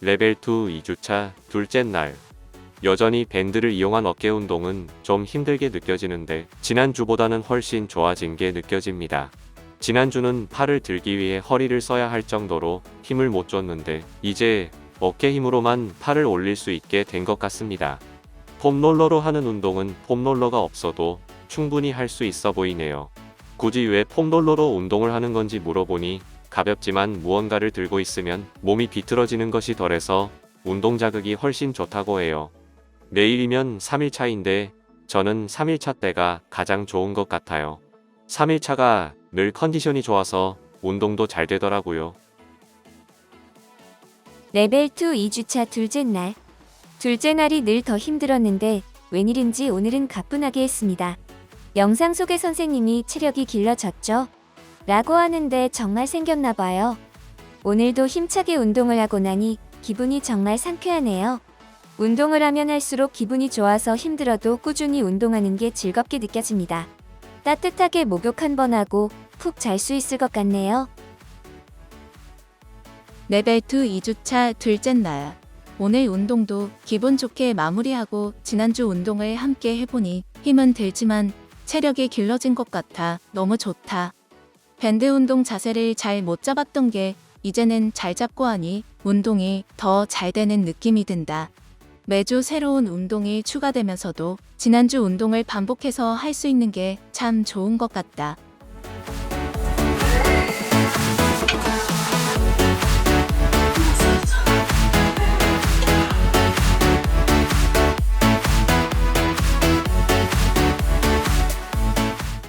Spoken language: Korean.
레벨 2 2주차 둘째 날. 여전히 밴드를 이용한 어깨 운동은 좀 힘들게 느껴지는데 지난주보다는 훨씬 좋아진 게 느껴집니다. 지난주는 팔을 들기 위해 허리를 써야 할 정도로 힘을 못 줬는데 이제 어깨 힘으로만 팔을 올릴 수 있게 된 것 같습니다. 폼롤러로 하는 운동은 폼롤러가 없어도 충분히 할 수 있어 보이네요. 굳이 왜 폼롤러로 운동을 하는 건지 물어보니 가볍지만 무언가를 들고 있으면 몸이 비틀어지는 것이 덜해서 운동 자극이 훨씬 좋다고 해요. 내일이면 3일차인데 저는 3일차 때가 가장 좋은 것 같아요. 3일차가 늘 컨디션이 좋아서 운동도 잘 되더라고요. 레벨 2 2주차 둘째 날. 둘째 날이 늘 더 힘들었는데 웬일인지 오늘은 가뿐하게 했습니다. 영상 속의 선생님이 체력이 길러졌죠? 라고 하는데 정말 생겼나 봐요. 오늘도 힘차게 운동을 하고 나니 기분이 정말 상쾌하네요. 운동을 하면 할수록 기분이 좋아서 힘들어도 꾸준히 운동하는 게 즐겁게 느껴집니다. 따뜻하게 목욕 한 번 하고 푹 잘 수 있을 것 같네요. 레벨 2 2주차 둘째 날. 오늘 운동도 기분 좋게 마무리하고 지난주 운동을 함께 해보니 힘은 들지만 체력이 길러진 것 같아 너무 좋다. 밴드 운동 자세를 잘 못 잡았던 게 이제는 잘 잡고 하니 운동이 더 잘 되는 느낌이 든다. 매주 새로운 운동이 추가되면서도 지난주 운동을 반복해서 할 수 있는 게 참 좋은 것 같다.